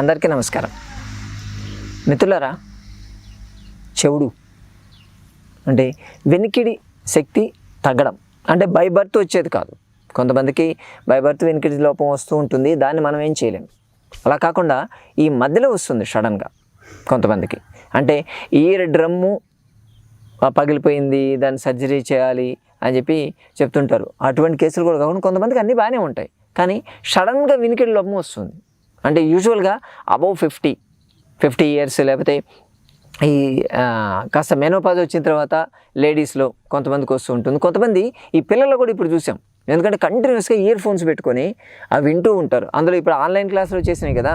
అందరికీ నమస్కారం. మిత్రులారా చెవుడు అంటే వెనికిడి శక్తి తగ్గడం అంటే బై బర్త్ వచ్చేది కాదు. కొంతమందికి బై బర్త్ వెనికిడి లోపం వస్తూ ఉంటుంది దాన్ని మనం ఏం చేయలేం. అలా కాకుండా ఈ మధ్యలో వస్తుంది సడన్గా కొంతమందికి. అంటే ఈర డ్రమ్ము పగిలిపోయింది దాన్ని సర్జరీ చేయాలి అని చెప్పి చెప్తుంటారు. అటువంటి కేసులు కూడా కాకుండా కొంతమందికి అన్నీ బాగానే ఉంటాయి. కానీ సడన్గా వినికిడి లోపం వస్తుంది. అంటే యూజువల్గా అబౌవ్ ఫిఫ్టీ ఫిఫ్టీ ఇయర్స్ లేకపోతే ఈ కాస్త మెనోపాజ్ వచ్చిన తర్వాత లేడీస్లో కొంతమందికి వస్తూ ఉంటుంది. కొంతమంది ఈ పిల్లలు కూడా ఇప్పుడు చూసాం. ఎందుకంటే కంటిన్యూస్గా ఇయర్ ఫోన్స్ పెట్టుకొని అవి వింటూ ఉంటారు. అందులో ఇప్పుడు ఆన్లైన్ క్లాసులు వచ్చేసినాయి కదా.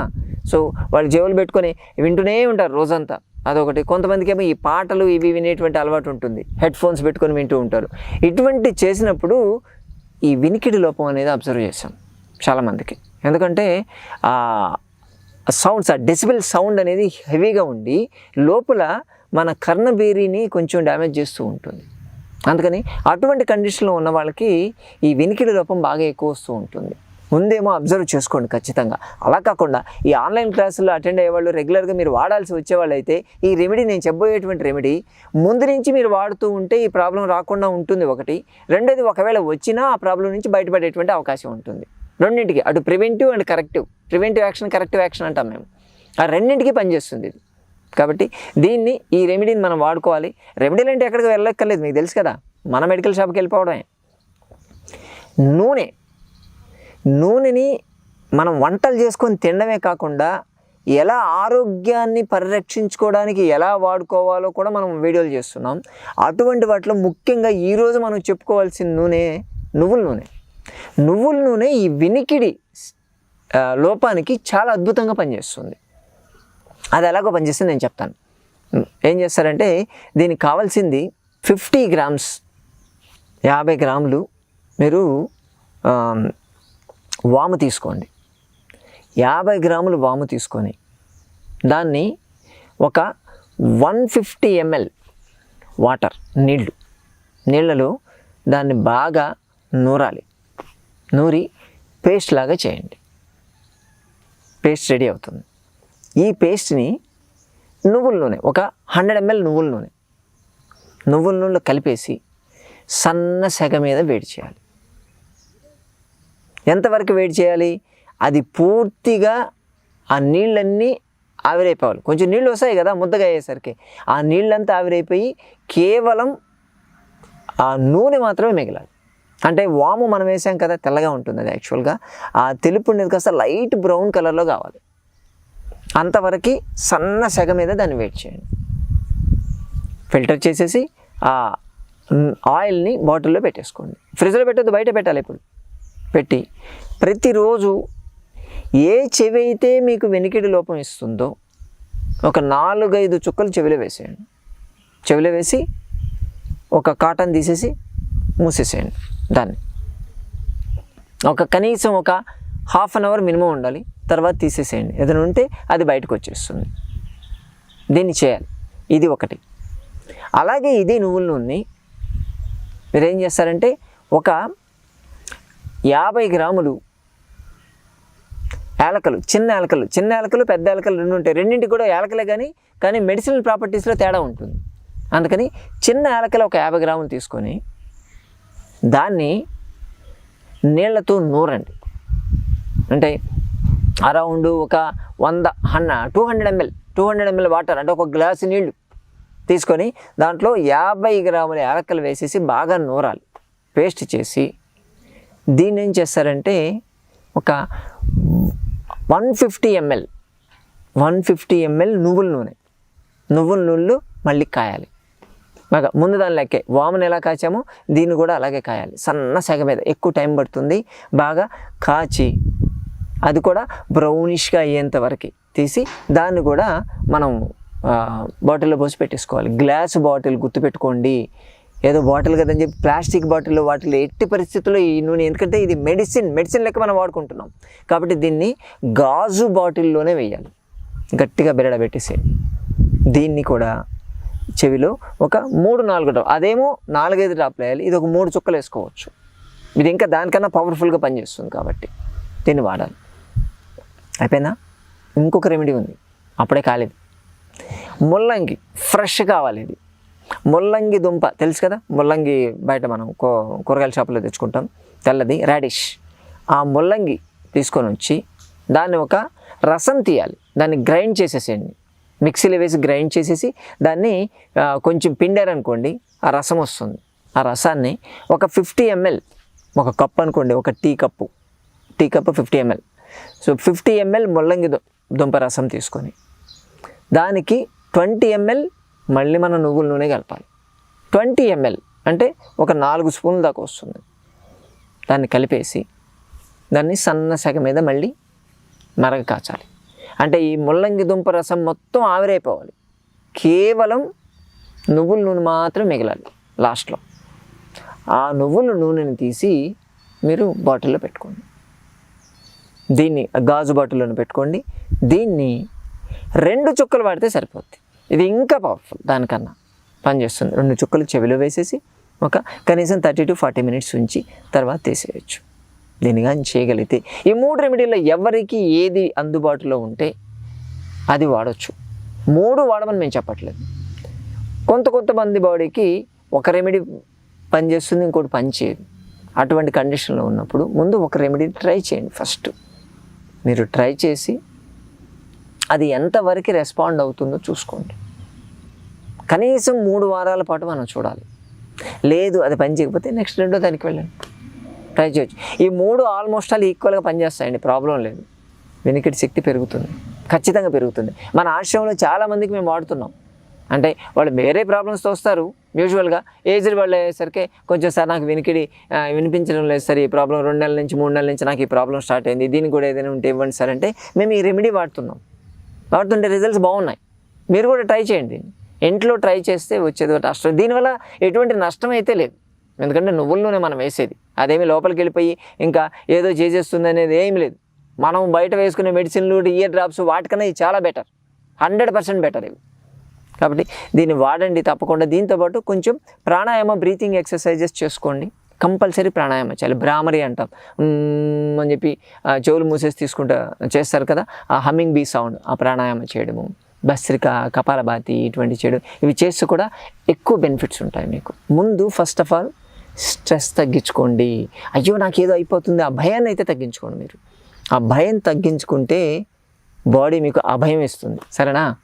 సో వాళ్ళు జేబులు పెట్టుకొని వింటూనే ఉంటారు రోజంతా. అదొకటి. కొంతమందికి ఏమో ఈ పాటలు ఇవి వినేటువంటి అలవాటు ఉంటుంది. హెడ్ ఫోన్స్ పెట్టుకొని వింటూ ఉంటారు. ఇటువంటి చేసినప్పుడు ఈ వినికిడి లోపం అనేది అబ్జర్వ్ చేశాం. చాలామందికి ఎందుకంటే ఆ సౌండ్స్ ఆ డెసిబిల్ సౌండ్ అనేది హెవీగా ఉండి లోపల మన కర్ణబేరీని కొంచెం డ్యామేజ్ చేస్తూ ఉంటుంది. అందుకని అటువంటి కండిషన్లో ఉన్న వాళ్ళకి ఈ వెనికిడి లోపం బాగా ఎక్కువ వస్తూ ఉంటుంది. ముందేమో అబ్జర్వ్ చేసుకోండి ఖచ్చితంగా. అలా కాకుండా ఈ ఆన్లైన్ క్లాసుల్లో అటెండ్ అయ్యేవాళ్ళు రెగ్యులర్గా మీరు వాడాల్సి వచ్చేవాళ్ళు అయితే ఈ రెమెడీ నేను చెప్పబోయేటువంటి రెమెడీ ముందు నుంచి మీరు వాడుతూ ఉంటే ఈ ప్రాబ్లం రాకుండా ఉంటుంది ఒకటి. రెండోది ఒకవేళ వచ్చినా ఆ ప్రాబ్లం నుంచి బయటపడేటువంటి అవకాశం ఉంటుంది. రెండింటికి. అటు preventive and corrective. Preventive action corrective action అంటాం మేము. ఆ రెండింటికి పనిచేస్తుంది ఇది. కాబట్టి దీన్ని ఈ రెమెడీని మనం వాడుకోవాలి. రెమెడీలు అంటే ఎక్కడికి వెళ్ళక్కర్లేదు మీకు తెలుసు కదా. మన మెడికల్ షాప్కి వెళ్ళిపోవడమే. నూనె. నూనెని మనం వంటలు చేసుకొని తినడమే కాకుండా ఎలా ఆరోగ్యాన్ని పరిరక్షించుకోవడానికి ఎలా వాడుకోవాలో కూడా మనం వీడియోలు చేస్తున్నాం. అటువంటి వాటిలో ముఖ్యంగా ఈరోజు మనం చెప్పుకోవాల్సిన నూనె నువ్వుల నూనె. నువ్వుల నూనె ఈ వినికిడి లోపానికి చాలా అద్భుతంగా పనిచేస్తుంది. అది ఎలాగో పనిచేస్తుంది నేను చెప్తాను. ఏం చేస్తారంటే దీనికి కావాల్సింది ఫిఫ్టీ గ్రామ్స్ యాభై గ్రాములు మీరు వాము తీసుకోండి. యాభై గ్రాములు వాము తీసుకొని దాన్ని ఒక వన్ ఫిఫ్టీ ఎంఎల్ వాటర్ నీళ్ళు నీళ్ళలో దాన్ని బాగా నూరాలి. నూరి పేస్ట్ లాగా చేయండి. పేస్ట్ రెడీ అవుతుంది. ఈ పేస్ట్ని నువ్వుల నూనె ఒక హండ్రెడ్ ఎంఎల్ నువ్వుల నూనె నువ్వుల నూనెలో కలిపేసి సన్న సెగ మీద వేడి చేయాలి. ఎంతవరకు వేడి చేయాలి? అది పూర్తిగా ఆ నీళ్ళన్నీ ఆవిరైపోవాలి. కొంచెం నీళ్ళు వస్తాయి కదా ముద్దగా అయ్యేసరికి. ఆ నీళ్ళంతా ఆవిరైపోయి కేవలం ఆ నూనె మాత్రమే మిగిలాలి. అంటే వాము మనం వేసాం కదా తెల్లగా ఉంటుంది అది యాక్చువల్గా ఆ తెలుపు ఉండేది కాస్త లైట్ బ్రౌన్ కలర్లో కావాలి. అంతవరకు సన్న సెగ మీద దాన్ని వెయిట్ చేయండి. ఫిల్టర్ చేసేసి ఆ ఆయిల్ని బాటిల్లో పెట్టేసుకోండి. ఫ్రిడ్జ్లో పెట్టద్దు బయట పెట్టాలి ఇప్పుడు. పెట్టి ప్రతిరోజు ఏ చెవి అయితే మీకు వెనికిడి లోపం ఇస్తుందో ఒక నాలుగైదు చుక్కలు చెవిలో వేసేయండి. చెవిలో వేసి ఒక కాటన్ తీసేసి మూసేసేయండి. దాన్ని ఒక కనీసం ఒక హాఫ్ అన్ అవర్ మినిమం ఉండాలి. తర్వాత తీసేసేయండి. ఏదైనా ఉంటే అది బయటకు వచ్చేస్తుంది. దీన్ని చేయాలి. ఇది ఒకటి. అలాగే ఇదే నువ్వుల నూనె మీరు ఏం చేస్తారంటే ఒక యాభై గ్రాములు యాలకలు చిన్న యాలకలు చిన్న యాలకలు పెద్ద యాలకలు రెండు ఉంటాయి. రెండింటికి కూడా యాలకలే కానీ కానీ మెడిసినల్ ప్రాపర్టీస్లో తేడా ఉంటుంది. అందుకని చిన్న యాలకలు ఒక యాభై గ్రాములు తీసుకొని దాన్ని నీళ్ళతో నూరండి. అంటే అరౌండ్ ఒక వంద Hannah two hundred ML two hundred ML water అంటే ఒక గ్లాసు నీళ్ళు తీసుకొని దాంట్లో యాభై గ్రాముల యాలకలు వేసేసి బాగా నూరాలి. పేస్ట్ చేసి దీన్ని ఏం చేస్తారంటే ఒక one fifty ML one fifty ML నువ్వుల నూనె. నువ్వుల నూనెలు మళ్ళీ కాయాలి. బాగా ముందు దాని లెక్కే. వామును ఎలా కాచామో దీన్ని కూడా అలాగే కాయాలి. సన్న సెగ మీద ఎక్కువ టైం పడుతుంది. బాగా కాచి అది కూడా బ్రౌనిష్గా అయ్యేంత వరకు తీసి దాన్ని కూడా మనం బాటిల్లో పోసి పెట్టేసుకోవాలి. గ్లాస్ బాటిల్ గుర్తుపెట్టుకోండి. ఏదో బాటిల్ కదని చెప్పి ప్లాస్టిక్ బాటిల్ వాటిలో ఎట్టి పరిస్థితుల్లో ఈ నూనె ఎందుకంటే ఇది మెడిసిన్ మెడిసిన్ లెక్క మనం వాడుకుంటున్నాం. కాబట్టి దీన్ని గాజు బాటిల్లోనే వేయాలి. గట్టిగా బెరడ పెట్టేసి దీన్ని కూడా చెవిలో ఒక మూడు నాలుగు డ్రాప్ అదేమో నాలుగైదు డ్రాప్లు వేయాలి. ఇది ఒక మూడు చుక్కలు వేసుకోవచ్చు. ఇది ఇంకా దానికన్నా పవర్ఫుల్గా పనిచేస్తుంది కాబట్టి దీన్ని వాడాలి. అయిపోయిందా? ఇంకొక రెమెడీ ఉంది. అప్పుడే కాలేదు. ముల్లంగి ఫ్రెష్ కావాలి ఇది. ముల్లంగి దుంప తెలుసు కదా? ముల్లంగి బయట మనం కూ కూరగాయల షాపులో తెచ్చుకుంటాం. తెల్లది రాడిష్ ఆ ముల్లంగి తీసుకొని వచ్చి దాన్ని ఒక రసం తీయాలి. దాన్ని గ్రైండ్ చేసేసేయండి. మిక్సీలో వేసి గ్రైండ్ చేసేసి దాన్ని కొంచెం కొంచెం పిండారనుకోండి ఆ రసం వస్తుంది. ఆ రసాన్ని ఒక ఫిఫ్టీ ఎంఎల్ ఒక కప్ అనుకోండి ఒక tea cup tea cup fifty ML. So fifty ML ముల్లంగి దుంప రసం తీసుకొని దానికి ట్వంటీ ఎంఎల్ మళ్ళీ మన నువ్వుల నూనె కలపాలి. ట్వంటీ ఎంఎల్ అంటే ఒక నాలుగు స్పూన్ల దాకా వస్తుంది. దాన్ని కలిపేసి దాన్ని సన్న సెగ మీద మళ్ళీ మరగ కాచాలి. అంటే ఈ ముల్లంగి దుంప రసం మొత్తం ఆవిరైపోవాలి. కేవలం నువ్వుల నూనె మాత్రం మిగలాలి లాస్ట్లో. ఆ నువ్వుల నూనెని తీసి మీరు బాటిల్లో పెట్టుకోండి. దీన్ని గాజు బాటిల్లోని పెట్టుకోండి. దీన్ని రెండు చుక్కలు వాడితే సరిపోద్ది. ఇది ఇంకా పవర్ఫుల్ దానికన్నా పనిచేస్తుంది రెండు చుక్కలు చెవిలో వేసేసి ఒక కనీసం థర్టీ టు ఫార్టీ మినిట్స్ ఉంచి తర్వాత తీసేయచ్చు. దీన్ని కానీ చేయగలిగితే. ఈ మూడు రెమెడీలో ఎవరికి ఏది అందుబాటులో ఉంటే అది వాడచ్చు. మూడు వాడమని మేము చెప్పట్లేదు. కొంత కొంతమంది బాడీకి ఒక రెమెడీ పనిచేస్తుంది ఇంకోటి పని చేయదు. అటువంటి కండిషన్లో ఉన్నప్పుడు ముందు ఒక రెమెడీ ట్రై చేయండి ఫస్ట్. మీరు ట్రై చేసి అది ఎంతవరకు రెస్పాండ్ అవుతుందో చూసుకోండి. కనీసం మూడు వారాల పాటు మనం చూడాలి. లేదు అది పని చేయకపోతే నెక్స్ట్ రెండో దానికి వెళ్ళండి. ట్రై చేయొచ్చు. ఈ మూడు ఆల్మోస్ట్ ఆల్ ఈక్వల్గా పనిచేస్తాయండి. ప్రాబ్లం లేదు. వెనుకటి శక్తి పెరుగుతుంది. ఖచ్చితంగా పెరుగుతుంది. మన ఆశ్రమంలో చాలామందికి మేము వాడుతున్నాం. అంటే వాళ్ళు వేరే ప్రాబ్లమ్స్తో వస్తారు. యూజువల్గా ఏజ్డ్ వాళ్ళు అయ్యేసరికి కొంచెం సార్ నాకు వినికిడి వినిపించడం లేదు సార్ ఈ ప్రాబ్లం రెండు నెలల నుంచి మూడు నెలల నుంచి నాకు ఈ ప్రాబ్లం స్టార్ట్ అయింది. దీనికి కూడా ఏదైనా ఉంటే ఇవ్వండి సార్ అంటే మేము ఈ రెమెడీ వాడుతున్నాం. వాడుతుంటే రిజల్ట్స్ బాగున్నాయి. మీరు కూడా ట్రై చేయండి. ఇంట్లో ట్రై చేస్తే వచ్చేది ఒక నష్టం. దీనివల్ల ఎటువంటి నష్టం అయితే లేదు. ఎందుకంటే నువ్వుల నూనె మనం వేసేది. అదేమి లోపలికి వెళ్ళిపోయి ఇంకా ఏదో చేసేస్తుంది అనేది ఏం లేదు. మనం బయట వేసుకునే మెడిసిన్లు ఇయర్ డ్రాప్స్ వాటికన్నా ఇది చాలా బెటర్ హండ్రెడ్ పర్సెంట్ బెటర్ ఇవి. కాబట్టి దీన్ని వాడండి తప్పకుండా. దీంతోపాటు కొంచెం ప్రాణాయామ బ్రీతింగ్ ఎక్సర్సైజెస్ చేసుకోండి. కంపల్సరీ ప్రాణాయామం చేయాలి. బ్రామరీ అంటాం. అని చెప్పి చెవులు మూసేసి తీసుకుంటా చేస్తారు కదా ఆ హమ్మింగ్ బీ సౌండ్ ఆ ప్రాణాయామం చేయడము. భస్త్రిక కపాలభాతి ఇటువంటి చేయడం. ఇవి చేస్తే కూడా ఎక్కువ బెనిఫిట్స్ ఉంటాయి మీకు. ముందు ఫస్ట్ ఆఫ్ ఆల్ స్ట్రెస్ తగ్గించుకోండి. అయ్యో నాకు ఏదో అయిపోతుంది. ఆ భయాన్ని అయితే తగ్గించుకోండి మీరు. ఆ భయం తగ్గించుకుంటే బాడీ మీకు అభయం ఇస్తుంది సరేనా?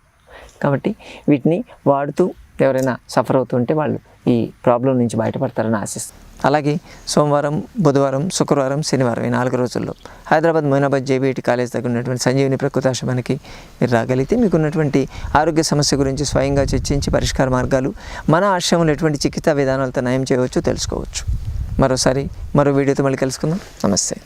కాబట్టి వీటిని వాడుతూ ఎవరైనా సఫర్ అవుతుంటే వాళ్ళు ఈ ప్రాబ్లం నుంచి బయటపడతారని ఆశిస్తాను అలాగే సోమవారం బుధవారం శుక్రవారం శనివారం ఈ నాలుగు రోజుల్లో హైదరాబాద్ మొయినాబాద్ జేబీఐటి కాలేజ్ దగ్గర ఉన్నటువంటి సంజీవిని ప్రకృతాశ్రమానికి మీరు రాగలిగితే మీకు ఉన్నటువంటి ఆరోగ్య సమస్య గురించి స్వయంగా చర్చించి పరిష్కార మార్గాలు మన ఆశ్రమంలో ఎటువంటి చికిత్సా విధానాలతో నయం చేయవచ్చో తెలుసుకోవచ్చు. మరోసారి మరో వీడియోతో మళ్ళీ కలుసుకుందాం. నమస్తే.